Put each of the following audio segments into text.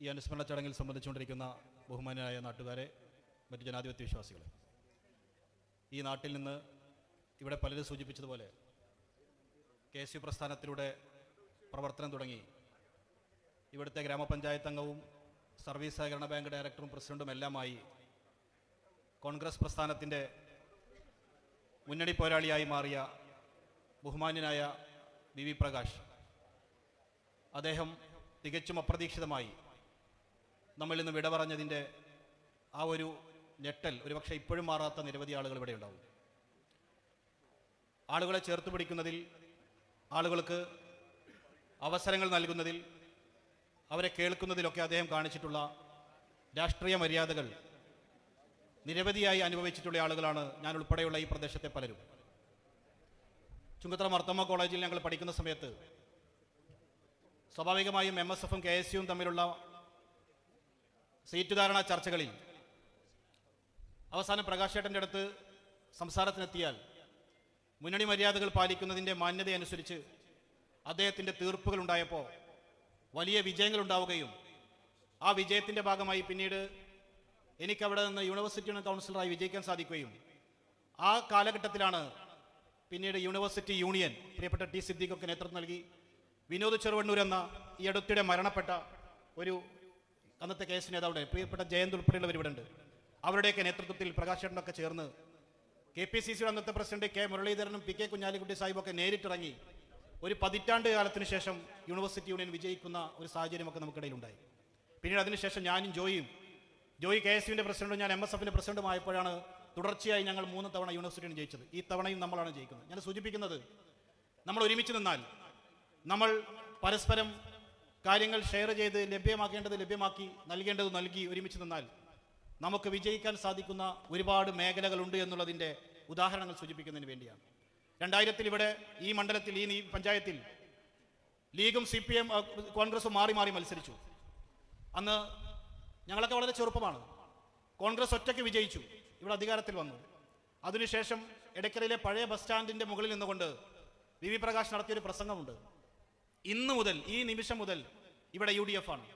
ഈ അനുസ്മരണ ചടങ്ങിൽ സംബന്ധിച്ചുകൊണ്ടിരിക്കുന്ന ബഹുമാനായ നാട്ടുകാരെ മറ്റ് ജനാധിപത്യ വിശ്വാസികളെ. ഈ നാട്ടിൽ നിന്ന് ഇവിടെ പലരും സൂചിപ്പിച്ചതുപോലെ കെ എസ് യു പ്രസ്ഥാനത്തിലൂടെ പ്രവർത്തനം തുടങ്ങി. ഇവിടുത്തെ ഗ്രാമപഞ്ചായത്ത് അംഗവും സർവീസ് സഹകരണ ബാങ്ക് ഡയറക്ടറും പ്രസിഡന്റും എല്ലാമായി കോൺഗ്രസ് പ്രസ്ഥാനത്തിന്റെ മുന്നണി പോരാളിയായി മാറിയ ബഹുമാന്യനായ വി വി പ്രകാശ്. അദ്ദേഹം തികച്ചും അപ്രതീക്ഷിതമായി നമ്മളിൽ ഇന്ന് വിട പറഞ്ഞതിന്റെ ആ ഒരു ഞെട്ടൽ ഒരുപക്ഷെ ഇപ്പോഴും മാറാത്ത നിരവധി ആളുകൾ ഇവിടെ ഉണ്ടാവും. ആളുകളെ ചേർത്ത് പിടിക്കുന്നതിൽ ആളുകൾക്ക് അവസരങ്ങൾ നൽകുന്നതിൽ അവരെ കേൾക്കുന്നതിലൊക്കെ അദ്ദേഹം കാണിച്ചിട്ടുള്ള രാഷ്ട്രീയ മര്യാദകൾ നിരവധിയായി അനുഭവിച്ചിട്ടുള്ള ആളുകളാണ് ഞാൻ ഉൾപ്പെടെയുള്ള ഈ പ്രദേശത്തെ പലരും. ചുങ്കത്തറ മർത്തമ്മ കോളേജിൽ ഞങ്ങൾ പഠിക്കുന്ന സമയത്ത് സ്വാഭാവികമായും എം എസ് എഫും കെ എസ് യുവും തമ്മിലുള്ള സീറ്റ് ധാരണ ചർച്ചകളിൽ. അവസാനം പ്രകാശേട്ടന്റെ അടുത്ത് സംസാരത്തിനെത്തിയാൽ മുന്നണി മര്യാദകൾ പാലിക്കുന്നതിന്റെ മാന്യതയനുസരിച്ച് അദ്ദേഹത്തിന്റെ തീർപ്പുകൾ ഉണ്ടായപ്പോൾ വലിയ വിജയങ്ങൾ ഉണ്ടാവുകയും ആ വിജയത്തിന്റെ ഭാഗമായി പിന്നീട് എനിക്കവിടെ നിന്ന് യൂണിവേഴ്സിറ്റി കൗൺസിലറായി വിജയിക്കാൻ സാധിക്കുകയും ആ കാലഘട്ടത്തിലാണ് പിന്നീട് യൂണിവേഴ്സിറ്റി യൂണിയൻ പ്രിയപ്പെട്ട ടി സിദ്ദീഖൊക്കെ നേതൃത്വം നൽകി വിനോദ് ചെറുവണ്ണൂർ എന്ന ഈ അടുത്തിടെ മരണപ്പെട്ട ഒരു അന്നത്തെ കെ എസ് നേതാവുടെ പ്രിയപ്പെട്ട ജയന്ത് ഉൾപ്പെടെയുള്ളവർ ഇവിടെ ഉണ്ട് അവരുടെയൊക്കെ നേതൃത്വത്തിൽ പ്രകാശേട്ടനൊക്കെ ചേർന്ന് കെ പി സി സിയുടെ അന്നത്തെ പ്രസിഡന്റ് കെ മുരളീധരനും പി കെ കുഞ്ഞാലിക്കുട്ടി സാഹിബൊക്കെ നേരിട്ടിറങ്ങി ഒരു പതിറ്റാണ്ട് കാലത്തിന് ശേഷം യൂണിവേഴ്സിറ്റി യൂണിയൻ വിജയിക്കുന്ന ഒരു സാഹചര്യമൊക്കെ നമുക്കിടയിലുണ്ടായി. പിന്നീട് അതിനുശേഷം ഞാനും ജോയിയും ജോയി കെ എസ് യുവിന്റെ പ്രസിഡന്റും ഞാൻ എം എസ് എഫിന്റെ പ്രസിഡന്റുമായപ്പോഴാണ് തുടർച്ചയായി ഞങ്ങൾ മൂന്ന് തവണ യൂണിവേഴ്സിറ്റിയാണ് ജയിച്ചത്. ഈ തവണയും നമ്മളാണ് ജയിക്കുന്നത്. ഞാൻ സൂചിപ്പിക്കുന്നത് നമ്മൾ ഒരുമിച്ച് നിന്നാൽ നമ്മൾ പരസ്പരം കാര്യങ്ങൾ ഷെയർ ചെയ്ത് ലഭ്യമാക്കേണ്ടത് ലഭ്യമാക്കി നൽകേണ്ടത് നൽകി ഒരുമിച്ച് നിന്നാൽ നമുക്ക് വിജയിക്കാൻ സാധിക്കുന്ന ഒരുപാട് മേഖലകളുണ്ട് എന്നുള്ളതിന്റെ ഉദാഹരണങ്ങൾ സൂചിപ്പിക്കുന്നതിന് വേണ്ടിയാണ്. രണ്ടായിരത്തിൽ ഇവിടെ ഈ മണ്ഡലത്തിൽ ഈ പഞ്ചായത്തിൽ ലീഗും സി പി എം കോൺഗ്രസും മാറി മാറി മത്സരിച്ചു. അന്ന് ഞങ്ങളൊക്കെ വളരെ ചെറുപ്പമാണ്. കോൺഗ്രസ് ഒറ്റയ്ക്ക് വിജയിച്ചു. ഇവിടെ അധികാരത്തിൽ വന്നു. അതിനുശേഷം ഇടയ്ക്കരയിലെ പഴയ ബസ് സ്റ്റാൻഡിന്റെ മുകളിൽ നിന്നുകൊണ്ട് വി വി പ്രകാശ് നടത്തിയൊരു പ്രസംഗമുണ്ട്. ഇന്ന് മുതൽ ഈ നിമിഷം മുതൽ ഇവിടെ യു ഡി എഫ് ആണ്.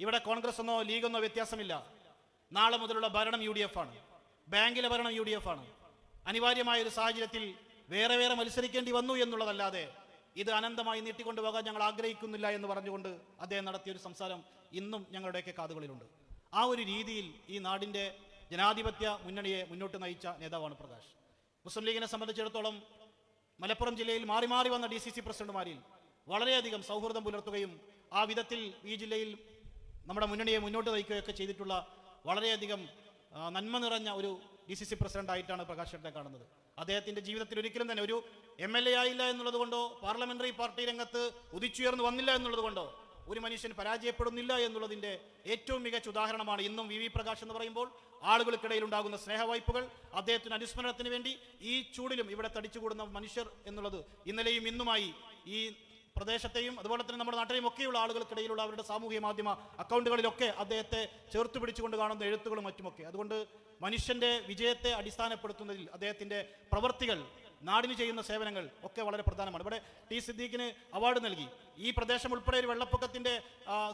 ഇവിടെ കോൺഗ്രസ് എന്നോ ലീഗെന്നോ വ്യത്യാസമില്ല. നാളെ മുതലുള്ള ഭരണം യു ഡി എഫ് ആണ്. ബാങ്കിലെ ഭരണം യു ഡി എഫ് ആണ്. അനിവാര്യമായ ഒരു സാഹചര്യത്തിൽ വേറെ വേറെ മത്സരിക്കേണ്ടി വന്നു എന്നുള്ളതല്ലാതെ ഇത് അനന്തമായി നീട്ടിക്കൊണ്ടുപോകാൻ ഞങ്ങൾ ആഗ്രഹിക്കുന്നില്ല എന്ന് പറഞ്ഞുകൊണ്ട് അദ്ദേഹം നടത്തിയ ഒരു സംസാരം ഇന്നും ഞങ്ങളുടെയൊക്കെ കാതുകളിലുണ്ട്. ആ ഒരു രീതിയിൽ ഈ നാടിന്റെ ജനാധിപത്യ മുന്നണിയെ മുന്നോട്ട് നയിച്ച നേതാവാണ് പ്രകാശ്. മുസ്ലിം ലീഗിനെ സംബന്ധിച്ചിടത്തോളം മലപ്പുറം ജില്ലയിൽ മാറി മാറി വന്ന ഡി സി സി പ്രസിഡന്റുമാരിൽ വളരെയധികം സൗഹൃദം പുലർത്തുകയും ആ വിധത്തിൽ ഈ ജില്ലയിൽ നമ്മുടെ മുന്നണിയെ മുന്നോട്ട് നയിക്കുകയൊക്കെ ചെയ്തിട്ടുള്ള വളരെയധികം നന്മ നിറഞ്ഞ ഒരു ഡി സി സി പ്രസിഡന്റായിട്ടാണ് പ്രകാശ് ചേട്ടനെ കാണുന്നത്. അദ്ദേഹത്തിന്റെ ജീവിതത്തിൽ ഒരിക്കലും തന്നെ ഒരു എം എൽ എ ആയില്ല എന്നുള്ളത് കൊണ്ടോ പാർലമെന്ററി പാർട്ടി രംഗത്ത് ഉദിച്ചുയർന്നു വന്നില്ല എന്നുള്ളത് കൊണ്ടോ ഒരു മനുഷ്യൻ പരാജയപ്പെടുന്നില്ല എന്നുള്ളതിന്റെ ഏറ്റവും മികച്ച ഉദാഹരണമാണ് ഇന്നും വി വി പ്രകാശ് എന്ന് പറയുമ്പോൾ ആളുകൾക്കിടയിൽ ഉണ്ടാകുന്ന സ്നേഹവായ്പകൾ അദ്ദേഹത്തിന് അനുസ്മരണത്തിന് വേണ്ടി ഈ ചൂടിലും ഇവിടെ തടിച്ചുകൂടുന്ന മനുഷ്യർ എന്നുള്ളത് ഇന്നലെയും ഇന്നുമായി ഈ പ്രദേശത്തെയും അതുപോലെ തന്നെ നമ്മുടെ നാട്ടിലെയും ഒക്കെയുള്ള ആളുകൾക്കിടയിലുള്ള അവരുടെ സാമൂഹ്യ മാധ്യമ അക്കൗണ്ടുകളിലൊക്കെ അദ്ദേഹത്തെ ചേർത്ത് പിടിച്ചുകൊണ്ട് കാണുന്ന എഴുത്തുകളും മറ്റുമൊക്കെ. അതുകൊണ്ട് മനുഷ്യന്റെ വിജയത്തെ അടിസ്ഥാനപ്പെടുത്തുന്നതിൽ അദ്ദേഹത്തിന്റെ പ്രവർത്തികൾ നാടിന് ചെയ്യുന്ന സേവനങ്ങൾ ഒക്കെ വളരെ പ്രധാനമാണ്. ഇവിടെ ടി സിദ്ദീഖിന് അവാർഡ് നൽകി. ഈ പ്രദേശം ഉൾപ്പെടെ ഒരു വെള്ളപ്പൊക്കത്തിന്റെ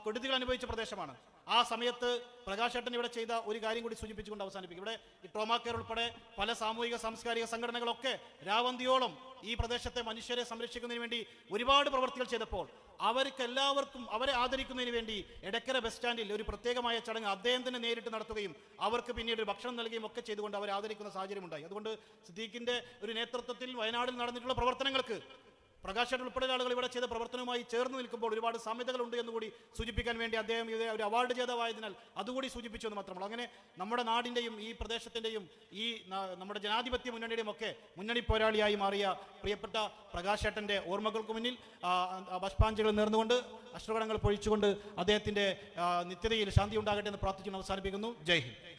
കെടുതികൾ അനുഭവിച്ച പ്രദേശമാണ്. ആ സമയത്ത് പ്രകാശേട്ടൻ ഇവിടെ ചെയ്ത ഒരു കാര്യം കൂടി സൂചിപ്പിച്ചുകൊണ്ട് അവസാനിപ്പിക്കും. ഇവിടെ ഈ ട്രോമാ കെയർ ഉൾപ്പെടെ പല സാമൂഹിക സാംസ്കാരിക സംഘടനകളൊക്കെ രാവന്തിയോളം ഈ പ്രദേശത്തെ മനുഷ്യരെ സംരക്ഷിക്കുന്നതിന് വേണ്ടി ഒരുപാട് പ്രവർത്തികൾ ചെയ്തപ്പോൾ അവർക്ക് എല്ലാവർക്കും അവരെ ആദരിക്കുന്നതിന് വേണ്ടി എടക്കര ബസ് സ്റ്റാൻഡിൽ ഒരു പ്രത്യേകമായ ചടങ്ങ് അദ്ദേഹം തന്നെ നേരിട്ട് നടത്തുകയും അവർക്ക് പിന്നീട് ഒരു ഭക്ഷണം നൽകുകയും ഒക്കെ ചെയ്തുകൊണ്ട് അവരെ ആദരിക്കുന്ന സാഹചര്യം ഉണ്ടായി അതുകൊണ്ട് സിദ്ദീഖിന്റെ ഒരു നേതൃത്വത്തിൽ വയനാടിൽ നടന്നിട്ടുള്ള പ്രവർത്തനങ്ങൾക്ക് പ്രകാശൻ ഉൾപ്പെടെയുള്ള ആളുകൾ ഇവിടെ ചെയ്ത പ്രവർത്തനവുമായി ചേർന്ന് നിൽക്കുമ്പോൾ ഒരുപാട് സാമ്യതകളുണ്ട് എന്നുകൂടി സൂചിപ്പിക്കാൻ വേണ്ടി അദ്ദേഹം ഇത് ഒരു അവാർഡ് ജേതാവായതിനാൽ അതുകൂടി സൂചിപ്പിച്ചു എന്ന് മാത്രമല്ല. അങ്ങനെ നമ്മുടെ നാടിന്റെയും ഈ പ്രദേശത്തിന്റെയും ഈ നമ്മുടെ ജനാധിപത്യ മുന്നണിയുടെയും ഒക്കെ മുന്നണി പോരാളിയായി മാറിയ പ്രിയപ്പെട്ട പ്രകാശേട്ടന്റെ ഓർമ്മകൾക്ക് മുന്നിൽ പുഷ്പാഞ്ജലികൾ നേർന്നുകൊണ്ട് അശ്രവണങ്ങൾ പൊഴിച്ചുകൊണ്ട് അദ്ദേഹത്തിന്റെ നിത്യതയിൽ ശാന്തി ഉണ്ടാകട്ടെ എന്ന് പ്രാർത്ഥിച്ചുകൊണ്ട് അവസാനിപ്പിക്കുന്നു. ജയ് ഹിന്ദ്.